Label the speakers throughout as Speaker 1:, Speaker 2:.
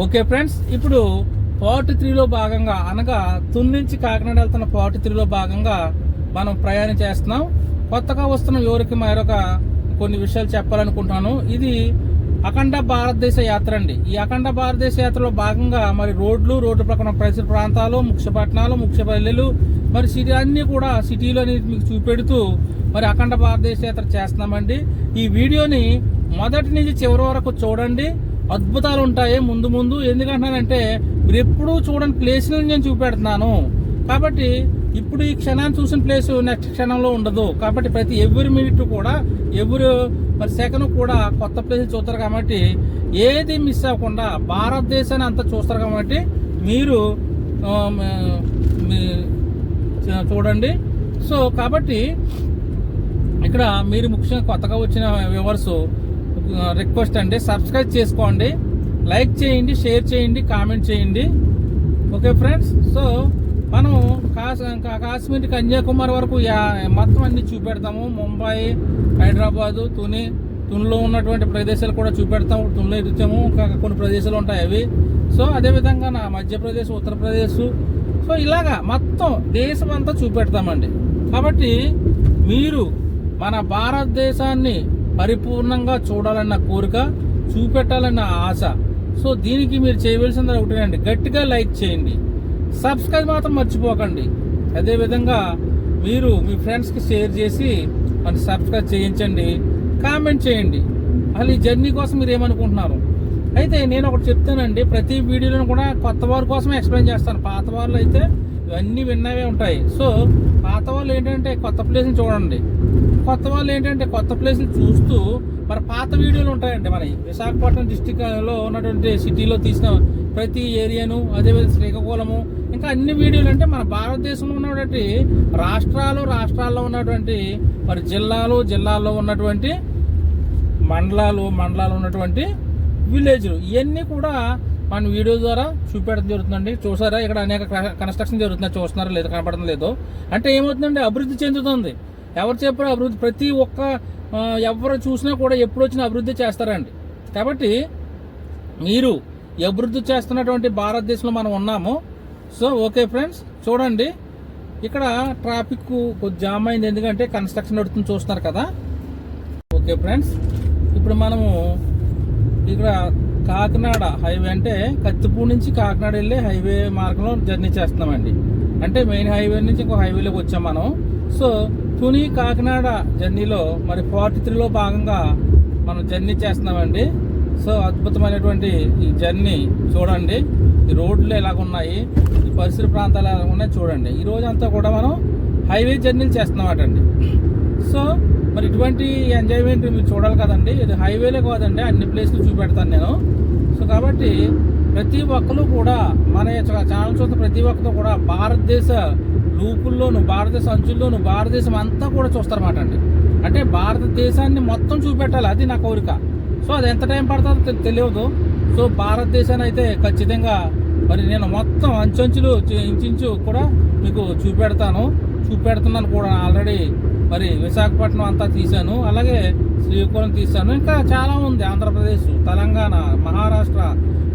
Speaker 1: Okay friends ఇప్పుడు forty త్రీలో భాగంగా అనగా తుని నుంచి కాకినాడ వెళ్తున్న ఫార్టీ త్రీలో భాగంగా మనం ప్రయాణం చేస్తున్నాం. కొత్తగా వస్తున్న ఎవరికి మరొక కొన్ని విషయాలు చెప్పాలనుకుంటున్నాను. ఇది అఖండ భారతదేశ యాత్ర అండి. ఈ అఖండ భారతదేశ యాత్రలో భాగంగా మరి రోడ్లు రోడ్డు ప్రక్కన పరిసర ప్రాంతాలు ముఖ్య పట్టణాలు ముఖ్య పల్లెలు మరి సిటీ అన్నీ కూడా సిటీలో అనేది మీకు చూపెడుతూ మరి అఖండ భారతదేశ యాత్ర చేస్తున్నామండి. ఈ వీడియోని మొదటి నుంచి చివరి వరకు చూడండి. అద్భుతాలు ఉంటాయి ముందు ముందు. ఎందుకంటున్నానంటే మీరు ఎప్పుడూ చూడని ప్లేస్లను నేను చూపెడుతున్నాను. కాబట్టి ఇప్పుడు ఈ క్షణాన్ని చూసిన ప్లేస్ నెక్స్ట్ క్షణంలో ఉండదు. కాబట్టి ప్రతి ఎవరి మినిట్ కూడా ఎవరు మరి సెకండ్ కూడా కొత్త ప్లేస్ చూస్తారు కాబట్టి ఏది మిస్ అవ్వకుండా భారతదేశాన్ని అంతా చూస్తారు కాబట్టి మీరు చూడండి. సో కాబట్టి ఇక్కడ మీరు ముఖ్యంగా కొత్తగా వచ్చిన వ్యూవర్స్ రిక్వెస్ట్ అండి. సబ్స్క్రైబ్ చేసుకోండి. లైక్ చేయండి షేర్ చేయండి కామెంట్ చేయండి. ఓకే ఫ్రెండ్స్ సో మనం కాశ కాశ్మీర్ కన్యాకుమారి వరకు మొత్తం అన్ని చూపెడతాము. ముంబై హైదరాబాదు తుని తునిలో ఉన్నటువంటి ప్రదేశాలు కూడా చూపెడతాము. తునిలో ఇచ్చాము ఇంకా కొన్ని ప్రదేశాలు ఉంటాయి అవి. సో అదేవిధంగా నా మధ్యప్రదేశ్ ఉత్తరప్రదేశ్. సో ఇలాగా మొత్తం దేశం అంతా చూపెడతామండి. కాబట్టి మీరు మన భారతదేశాన్ని పరిపూర్ణంగా చూడాలన్న కోరిక చూపెట్టాలన్న ఆశ. సో దీనికి మీరు చేయవలసింది ఒకటేనండి. గట్టిగా లైక్ చేయండి. సబ్స్క్రైబ్ మాత్రం మర్చిపోకండి. అదేవిధంగా మీరు మీ ఫ్రెండ్స్కి షేర్ చేసి మన సబ్స్క్రైబ్ చేయించండి. కామెంట్ చేయండి. అసలు ఈ జర్నీ కోసం మీరు ఏమనుకుంటున్నారు? అయితే నేను ఒకటి చెప్తానండి. ప్రతి వీడియోలో కూడా కొత్త వారి కోసం ఎక్స్ప్లెయిన్ చేస్తాను. పాత వాళ్ళు అయితే ఇవన్నీ విన్నవే ఉంటాయి. సో పాత వాళ్ళు ఏంటంటే కొత్త ప్లేస్ని చూడండి. కొత్త వాళ్ళు ఏంటంటే కొత్త ప్లేసులు చూస్తూ మరి పాత వీడియోలు ఉంటాయండి మరి. విశాఖపట్నం డిస్టిక్లో ఉన్నటువంటి సిటీలో తీసిన ప్రతి ఏరియాను అదేవిధంగా శ్రీకాకుళము ఇంకా అన్ని వీడియోలు అంటే మన భారతదేశంలో ఉన్నటువంటి రాష్ట్రాలు రాష్ట్రాల్లో ఉన్నటువంటి మరి జిల్లాలు జిల్లాల్లో ఉన్నటువంటి మండలాలు మండలాలు ఉన్నటువంటి విలేజ్లు ఇవన్నీ కూడా మన వీడియో ద్వారా చూపెట్టడం జరుగుతుందండి. చూసారా? ఇక్కడ అనేక కన్స్ట్రక్షన్ జరుగుతుంది చూస్తున్నారా లేదు కనపడడం లేదు. అంటే ఏమవుతుందండి అభివృద్ధి చెందుతుంది. ఎవరు చెప్పిన అభివృద్ధి ప్రతి ఒక్క ఎవరు చూసినా కూడా ఎప్పుడు వచ్చినా అభివృద్ధి చేస్తారండి. కాబట్టి మీరు అభివృద్ధి చేస్తున్నటువంటి భారతదేశంలో మనం ఉన్నాము. సో ఓకే ఫ్రెండ్స్ చూడండి. ఇక్కడ ట్రాఫిక్ కొద్ది జామ్ అయింది. ఎందుకంటే కన్స్ట్రక్షన్ నడుతుంది చూస్తున్నారు కదా. ఓకే ఫ్రెండ్స్ ఇప్పుడు మనము ఇక్కడ కాకినాడ హైవే అంటే కత్తిపూడి నుంచి కాకినాడ వెళ్ళే హైవే మార్గంలో జర్నీ చేస్తున్నామండి. అంటే మెయిన్ హైవే నుంచి ఇంకో హైవేలోకి వచ్చాం మనం. సో తుని కాకినాడ జర్నీలో మరి ఫార్టీ త్రీలో భాగంగా మనం జర్నీ చేస్తున్నామండి. సో అద్భుతమైనటువంటి ఈ జర్నీ చూడండి. ఈ రోడ్లు ఎలాగున్నాయి? ఈ పరిసర ప్రాంతాలు ఎలా ఉన్నాయి చూడండి. ఈ రోజంతా కూడా మనం హైవే జర్నీలు చేస్తున్నామటండి. సో మరి ఇటువంటి ఎంజాయ్మెంట్ మీరు చూడాలి కదండి. ఇది హైవేలే కాదండి అన్ని ప్లేస్లు చూపెడతాను నేను. సో కాబట్టి ప్రతి ఒక్కరు కూడా మన ఛానల్ చూస్తే ప్రతి ఒక్కరు కూడా భారతదేశ లూపుల్లోను భారతదేశ అంచుల్లోను భారతదేశం అంతా కూడా చూస్తారన్నమాట అండి. అంటే భారతదేశాన్ని మొత్తం చూపెట్టాలి అది నా కోరిక. సో అది ఎంత టైం పడుతుందో తెలియదు. సో భారతదేశాన్ని అయితే ఖచ్చితంగా మరి నేను మొత్తం అంచెంచులు ఇంచు కూడా మీకు చూపెడతాను. చూపెడుతున్నాను కూడా ఆల్రెడీ మరి విశాఖపట్నం అంతా తీశాను. అలాగే శ్రీకాకుళం తీశాను. ఇంకా చాలా ఉంది ఆంధ్రప్రదేశ్ తెలంగాణ మహారాష్ట్ర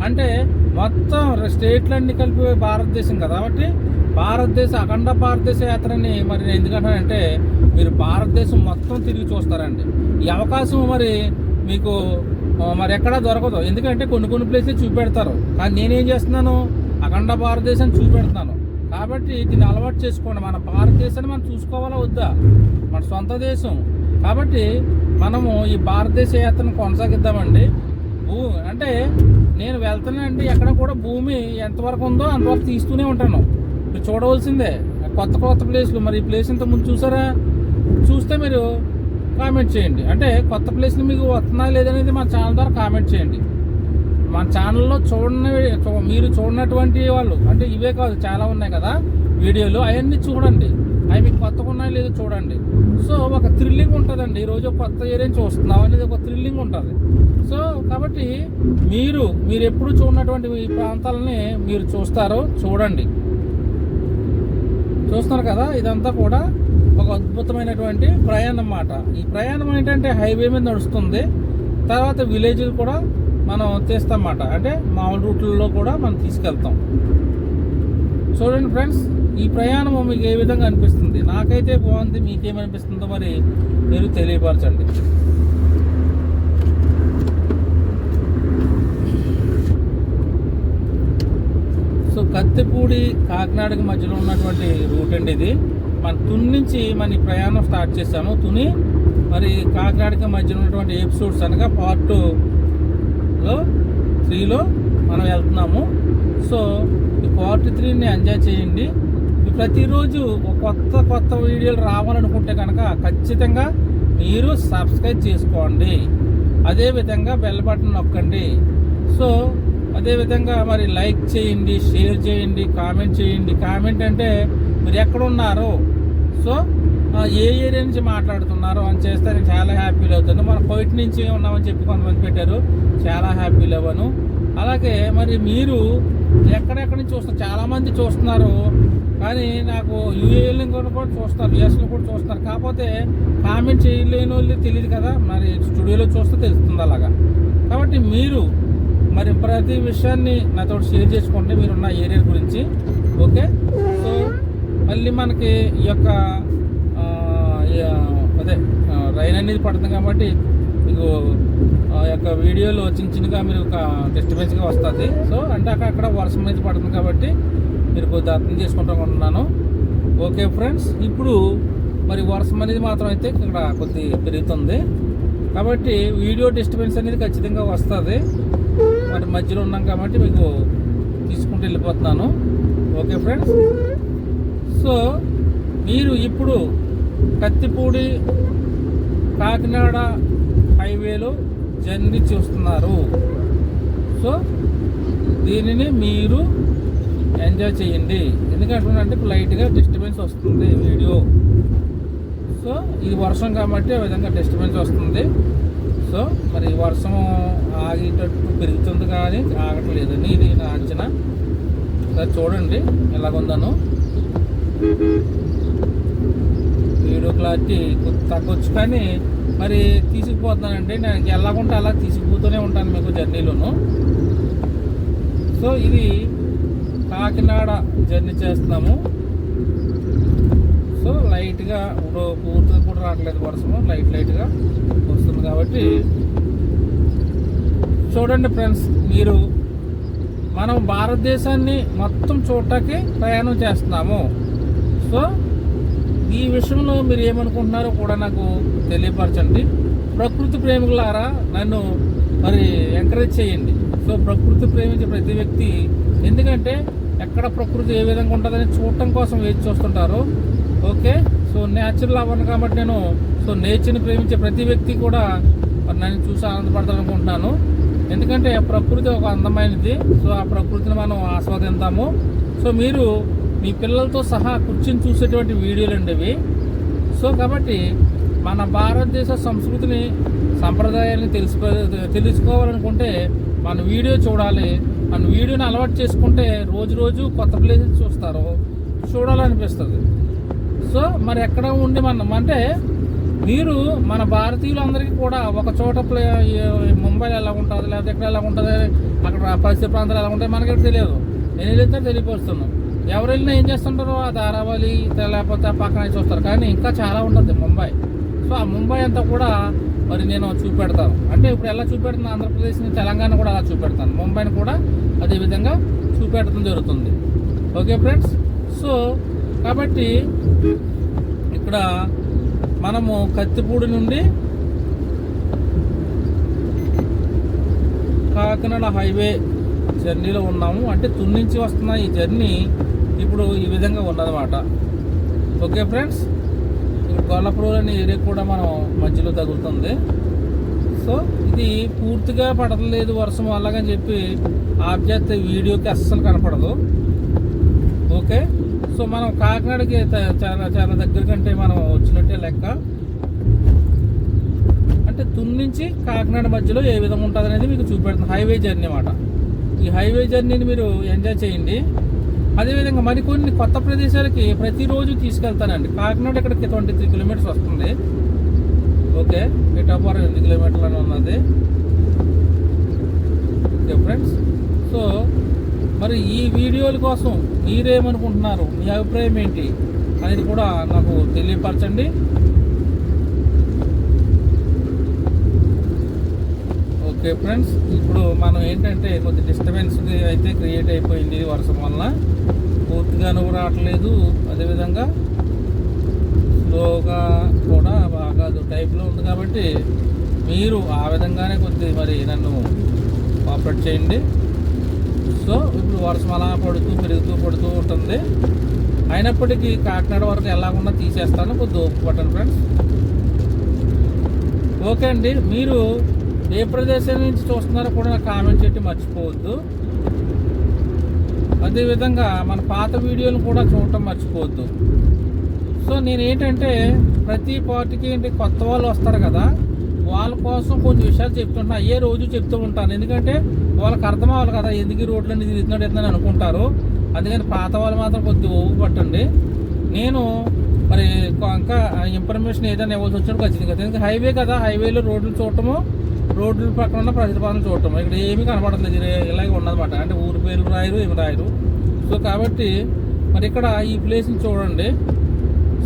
Speaker 1: అంటే మొత్తం స్టేట్లన్నీ కలిపి భారతదేశం కదా. కాబట్టి భారతదేశ అఖండ భారతదేశ యాత్రని మరి నేను ఎందుకంటానంటే మీరు భారతదేశం మొత్తం తిరిగి చూస్తారండి. ఈ అవకాశం మరి మీకు మరి ఎక్కడా దొరకదు. ఎందుకంటే కొన్ని కొన్ని ప్లేస్లు చూపెడతారు. కానీ నేనేం చేస్తున్నాను? అఖండ భారతదేశం చూపెడుతున్నాను. కాబట్టి దీన్ని అలవాటు చేసుకోండి. మన భారతదేశాన్ని మనం చూసుకోవాలా వద్దా? మన సొంత దేశం. కాబట్టి మనము ఈ భారతదేశ యాత్రను కొనసాగిద్దామండి. భూ అంటే నేను వెళ్తున్నానండి ఎక్కడ కూడా భూమి ఎంతవరకు ఉందో అంతవరకు తీస్తూనే ఉంటాను. మీరు చూడవలసిందే కొత్త కొత్త ప్లేస్లు. మరి ఈ ప్లేస్ ఇంత ముందు చూసారా? చూస్తే మీరు కామెంట్ చేయండి. అంటే కొత్త ప్లేస్లు మీకు వస్తున్నా లేదనేది మా ఛానల్ ద్వారా కామెంట్ చేయండి. మన ఛానల్లో చూడని చూ- మీరు చూడనటువంటి వాళ్ళు అంటే ఇవే కాదు చాలా ఉన్నాయి కదా వీడియోలు అవన్నీ చూడండి. అవి మీకు కొత్తగా ఉన్నాయో లేదో చూడండి. సో ఒక థ్రిల్లింగ్ ఉంటుందండి. ఈరోజు ఒక కొత్త ఏరియా చూస్తున్నాం అనేది ఒక థ్రిల్లింగ్ ఉంటుంది. సో కాబట్టి మీరు మీరు ఎప్పుడు చూడనటువంటి ఈ ప్రాంతాలని మీరు చూస్తారో చూడండి. చూస్తున్నారు కదా? ఇదంతా కూడా ఒక అద్భుతమైనటువంటి ప్రయాణం అన్నమాట. ఈ ప్రయాణం ఏంటంటే హైవే మీద నడుస్తుంది. తర్వాత విలేజ్లు కూడా మనం తీస్తామన్నమాట అంటే మామూలు రూట్లలో కూడా మనం తీసుకెళ్తాం. చూడండి ఫ్రెండ్స్ ఈ ప్రయాణం మీకు ఏ విధంగా అనిపిస్తుంది? నాకైతే బాగుంది మీకేమనిపిస్తుందో మరి మీరు తెలియపరచండి. సో కత్తిపూడి కాకినాడకి మధ్యలో ఉన్నటువంటి రూట్ అండి ఇది. మన తుని నుంచి మన ప్రయాణం స్టార్ట్ చేశాము. తుని మరి కాకినాడకి మధ్యలో ఉన్నటువంటి ఎపిసోడ్స్ అనగా పార్ట్ టూలో త్రీలో మనం వెళ్తున్నాము. సో ఈ పార్ట్ త్రీని ఎంజాయ్ చేయండి. ప్రతిరోజు కొత్త కొత్త వీడియోలు రావాలనుకుంటే కనుక ఖచ్చితంగా మీరు సబ్స్క్రైబ్ చేసుకోండి. అదేవిధంగా బెల్ బటన్ నొక్కండి. సో అదేవిధంగా మరి లైక్ చేయండి షేర్ చేయండి కామెంట్ చేయండి. కామెంట్ అంటే మీరు ఎక్కడున్నారు. సో ఏ ఏరియా నుంచి మాట్లాడుతున్నారు అని చేస్తే నేను చాలా హ్యాపీలు అవుతాను. మనం కోయిట్ నుంచి ఉన్నామని చెప్పి కొంతమంది పెట్టారు. చాలా హ్యాపీలు అవ్వను అలాగే మరి మీరు ఎక్కడెక్కడి నుంచి చూస్తారు చాలామంది చూస్తున్నారు. కానీ నాకు యూఏఎల్ని కూడా చూస్తారు యూఎస్లో కూడా చూస్తారు. కాకపోతే కామెంట్ చేయలేని వాళ్ళు తెలియదు కదా మరి స్టూడియోలో చూస్తే తెలుస్తుంది అలాగా. కాబట్టి మీరు మరి ప్రతి విషయాన్ని నాతో షేర్ చేసుకోండి మీరున్న ఏరియా గురించి. ఓకే? సో మళ్ళీ మనకి ఈ యొక్క అదే రైన్ అనేది పడుతుంది కాబట్టి మీకు ఆ యొక్క వీడియోలో చిన్న చిన్నగా మీరు ఒక డిస్టర్బెన్స్గా వస్తుంది. సో అంటే అక్కడ అక్కడ వర్షం అనేది పడుతుంది కాబట్టి మీరు కొద్దిగా అర్థం చేసుకుంటూ ఉంటున్నాను ఓకే ఫ్రెండ్స్ ఇప్పుడు మరి వర్షం అనేది మాత్రం అయితే ఇక్కడ కొద్ది పెరుగుతుంది. కాబట్టి వీడియో డిస్టర్బెన్స్ అనేది ఖచ్చితంగా వస్తుంది. మరి మధ్యలో ఉన్నాం కాబట్టి మీకు తీసుకుంటూ వెళ్ళిపోతున్నాను. Okay friends? సో మీరు ఇప్పుడు కత్తిపూడి కాకినాడ హైవేలో జర్నీ చూస్తున్నారు. సో దీనిని మీరు ఎంజాయ్ చేయండి. ఎందుకంటే ఇప్పుడు లైట్గా డిస్టర్బెన్స్ వస్తుంది వీడియో. సో ఇది వర్షం కాబట్టి ఆ విధంగా డిస్టర్బెన్స్ వస్తుంది. సో మరి వర్షం ఆగేటట్టు పెరుగుతుంది కానీ ఆగట్లేదని ఇది నా అంచనా. సరే చూడండి ఎలాగుందను. వీడియో క్లారిటీ తగ్గొచ్చు కానీ మరి తీసుకుపోతున్నానండి. నేను ఎలాగుంటే అలా తీసుకుపోతూనే ఉంటాను మీకు జర్నీలోను. సో ఇది కాకినాడ జర్నీ చేస్తున్నాము. సో లైట్గా ఇప్పుడు పూర్తిగా కూడా రావట్లేదు వర్షము. లైట్ లైట్గా వస్తుంది కాబట్టి చూడండి ఫ్రెండ్స్ మీరు మనం భారతదేశాన్ని మొత్తం చూడటానికి ప్రయాణం చేస్తున్నాము. సో ఈ విషయంలో మీరు ఏమనుకుంటున్నారో కూడా నాకు తెలియపరచండి. ప్రకృతి ప్రేమికులారా నన్ను మరి ఎంకరేజ్ చేయండి. సో ప్రకృతి ప్రేమించే ప్రతి వ్యక్తి ఎందుకంటే ఎక్కడ ప్రకృతి ఏ విధంగా ఉంటుందని చూడటం కోసం వేచి చూస్తుంటారు. ఓకే? సో న్యాచురల్ అవ్వను కాబట్టి నేను సో నేచర్ని ప్రేమించే ప్రతి వ్యక్తి కూడా నన్ను చూసి ఆనందపడాలనుకుంటున్నాను ఎందుకంటే ప్రకృతి ఒక అందమైనది. సో ఆ ప్రకృతిని మనం ఆస్వాదిద్దాము. సో మీరు మీ పిల్లలతో సహా కూర్చుని చూసేటువంటి వీడియోలు అండి ఇవి. సో కాబట్టి మన భారతదేశ సంస్కృతిని సంప్రదాయాన్ని తెలుసుకో తెలుసుకోవాలనుకుంటే మన వీడియో చూడాలి. మన వీడియోని అలవాటు చేసుకుంటే రోజు రోజు కొత్త ప్లేసెస్ చూస్తారు. చూడాలనిపిస్తుంది. సో మరి ఎక్కడ ఉండి మనం? అంటే మీరు మన భారతీయులందరికీ కూడా ఒక చోట ప్లే ముంబైలో ఎలా ఉంటుంది? లేకపోతే ఎక్కడ ఎలా ఉంటుంది? అక్కడ పరిస్థితి ప్రాంతాలు ఎలా ఉంటాయి? మనకి తెలియదు. నేను వెళ్తే తెలియపరుస్తున్నాను. ఎవరు వెళ్ళినా ఏం చేస్తుంటారో ఆ ధారావళి లేకపోతే ఆ పక్కన చూస్తారు. కానీ ఇంకా చాలా ఉంటుంది ముంబై. సో ఆ ముంబై అంతా కూడా మరి నేను చూపెడతాను. అంటే ఇప్పుడు ఎలా చూపెడుతున్నా ఆంధ్రప్రదేశ్ని తెలంగాణ కూడా అలా చూపెడతాను. ముంబైని కూడా అదే విధంగా చూపెట్టడం జరుగుతుంది. Okay friends? సో కాబట్టి ఇక్కడ మనము కత్తిపూడి నుండి కాకినాడ హైవే జర్నీలో ఉన్నాము. అంటే తున్నించి వస్తున్న ఈ జర్నీ ఇప్పుడు ఈ విధంగా ఉన్నదన్నమాట. Okay friends? ఇప్పుడు అనే ఏరియా కూడా మనం మధ్యలో తగులుతుంది. సో ఇది పూర్తిగా పడలేదు వర్షం అలాగని చెప్పి ఆబ్జెక్ట్ వీడియోకి అస్సలు కనపడదు. ఓకే? సో మనం కాకినాడకి చాలా చాలా దగ్గర కంటే మనం వచ్చినట్టే లెక్క. అంటే తుని నుంచి కాకినాడ మధ్యలో ఏ విధంగా ఉంటుంది అనేది మీకు చూపెడుతుంది హైవే జర్నీ అన్నమాట. ఈ హైవే జర్నీని మీరు ఎంజాయ్ చేయండి. అదేవిధంగా మరికొన్ని కొత్త ప్రదేశాలకి ప్రతిరోజు తీసుకెళ్తానండి. కాకినాడ ఇక్కడికి ట్వంటీ త్రీ కిలోమీటర్స్ వస్తుంది. ఓకే పిఠాపురం ఎనిమిది కిలోమీటర్లు అని ఉన్నది. ఓకే ఫ్రెండ్స్ సో మరి ఈ వీడియోల కోసం మీరేమనుకుంటున్నారు? మీ అభిప్రాయం ఏంటి? అనేది కూడా నాకు తెలియపరచండి. ఓకే ఫ్రెండ్స్ ఇప్పుడు మనం ఏంటంటే కొద్ది డిస్టర్బెన్స్ అయితే క్రియేట్ అయిపోయింది వర్షం వలన. పూర్తిగా రావట్లేదు. అదేవిధంగా స్లోగా కూడా బాగా టైప్లో ఉంది కాబట్టి మీరు ఆ విధంగానే కొద్ది మరి నన్ను ఆపరేట్ చేయండి. సో ఇప్పుడు వర్షం అలా పడుతూ పెరుగుతూ పడుతూ ఉంటుంది. అయినప్పటికీ కాకినాడ వరకు ఎలాగున్నా తీసేస్తాను. కొద్ది ఓపిక పట్టండి ఫ్రెండ్స్ ఓకే అండి మీరు ఏ ప్రదేశం నుంచి చూస్తున్నారో కూడా నాకు కామెంట్ చేయటం మర్చిపోవద్దు. అదేవిధంగా మన పాత వీడియోలు కూడా చూడటం మర్చిపోవద్దు. సో నేను ఏంటంటే ప్రతి పార్టీకి ఏంటి కొత్త వాళ్ళు వస్తారు కదా వాళ్ళ కోసం కొన్ని విషయాలు చెప్తుంటా అయ్యే రోజు చెప్తూ ఉంటాను. ఎందుకంటే వాళ్ళకి అర్థం అవ్వాలి కదా ఎందుకు ఈ రోడ్లన్నీ తిరుగుతున్నాడు ఎత్తున్నాడు అనుకుంటారు. అందుకని పాత వాళ్ళు మాత్రం కొద్దిగా ఓపు పట్టండి. నేను మరి కొ- ఇంకా ఇన్ఫర్మేషన్ ఏదైనా ఇవ్వాల్సి వచ్చినప్పుడు ఖచ్చితంగా. ఎందుకంటే హైవే కదా హైవేలో రోడ్లు చూడటము రోడ్ల పక్కన ఉన్న ప్రజల పాలన చూడటం. ఇక్కడ ఏమీ కనపడలేదు ఇలాగే ఉన్నదన్నమాట. అంటే ఊరి పేర్లు రాయరు ఏమి రాయరు. సో కాబట్టి మరి ఇక్కడ ఈ ప్లేస్ని చూడండి.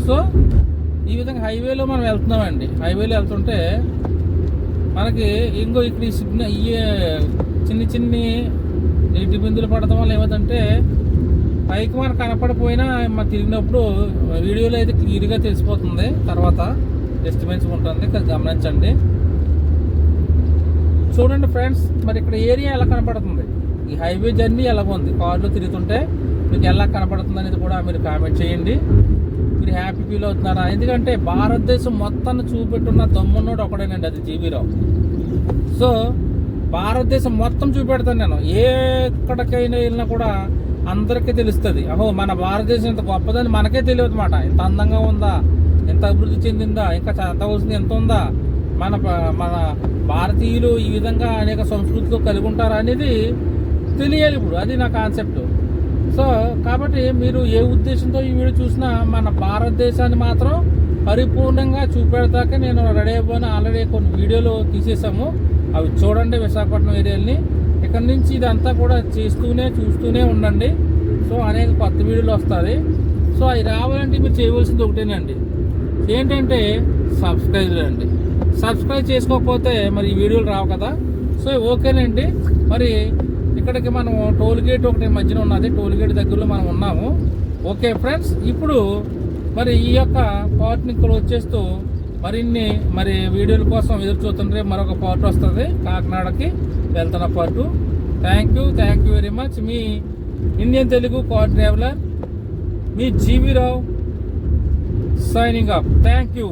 Speaker 1: సో ఈ విధంగా హైవేలో మనం వెళ్తున్నామండి. హైవేలో వెళ్తుంటే మనకి ఇంకో ఇక్కడ ఈ సిగ్నల్ ఈ చిన్ని చిన్ని నీటి బిందులు పడటం వల్ల ఏమవుతుందంటే పైకి మనకు కనపడిపోయినా మనం తిరిగినప్పుడు వీడియోలో అయితే క్లియర్గా తెలిసిపోతుంది. తర్వాత డిస్టర్బెన్స్ ఉంటుంది. గమనించండి. చూడండి ఫ్రెండ్స్ మరి ఇక్కడ ఏరియా ఎలా కనపడుతుంది? ఈ హైవే జర్నీ ఎలా ఉంది? కార్లో తిరుగుతుంటే మీకు ఎలా కనపడుతుంది అనేది కూడా మీరు కామెంట్ చేయండి. మీరు హ్యాపీ ఫీల్ అవుతున్నారా? ఎందుకంటే భారతదేశం మొత్తాన్ని చూపెట్టున్న దమ్మున్నోడు ఒకడేనండి అది జీవీరావు. సో భారతదేశం మొత్తం చూపెడతాను నేను. ఎక్కడికైనా వెళ్ళినా కూడా అందరికీ తెలుస్తుంది. అహో మన భారతదేశం ఇంత గొప్పదని మనకే తెలియదు మాట ఇంత అందంగా ఉందా? ఇంత అభివృద్ధి చెందిందా? ఇంకా చదవలసింది ఎంత ఉందా? మన మన భారతీయులు ఈ విధంగా అనేక సంస్కృతులు కలిగి ఉంటారు అనేది తెలియాలి ఇప్పుడు. అది నా కాన్సెప్ట్. సో కాబట్టి మీరు ఏ ఉద్దేశంతో ఈ వీడియో చూసినా మన భారతదేశాన్ని మాత్రం పరిపూర్ణంగా చూపెడతాక నేను రెడీ అయిపోయిన. ఆల్రెడీ కొన్ని వీడియోలు తీసేసాము అవి చూడండి విశాఖపట్నం ఏరియాని ఇక్కడ నుంచి ఇదంతా కూడా చేస్తూనే చూస్తూనే ఉండండి. సో అనేక కొత్త వీడియోలు వస్తుంది. సో అవి రావాలంటే మీరు చేయవలసింది ఒకటేనండి. ఏంటంటే సబ్స్క్రైబ్ అండి సబ్స్క్రైబ్ చేసుకోకపోతే మరి ఈ వీడియోలు రావు కదా. సో ఓకేనండి మరి ఇక్కడికి మనం టోల్ గేట్ ఒకటి మధ్యన ఉన్నది. టోల్ గేట్ దగ్గరలో మనం ఉన్నాము. ఓకే ఫ్రెండ్స్ ఇప్పుడు మరి ఈ యొక్క పార్ట్ని క్లోజ్ చేస్తూ మరిన్ని మరి వీడియోల కోసం ఎదురు చూస్తుంటే మరొక పార్ట్ వస్తుంది. కాకినాడకి వెళ్తున్న part thank you thank you very much me Indian Telugu car traveller me G V Rao signing up thank you